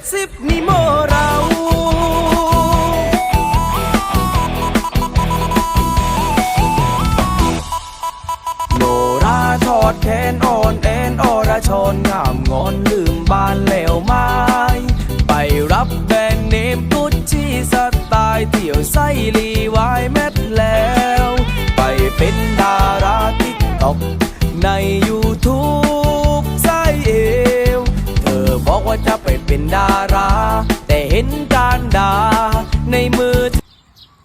ดสิบนี่โมเราโนราทอดแขนอ่อนแอนอรชนงามงอนลืมบ้านแล้วไม้ไปรับแบรนด์เนมกุชชี่สไตล์เที่ยวไส้ลีวายแมทแล้ว ไปเป็นดาราติ๊กต็อกในยู เป็นดารา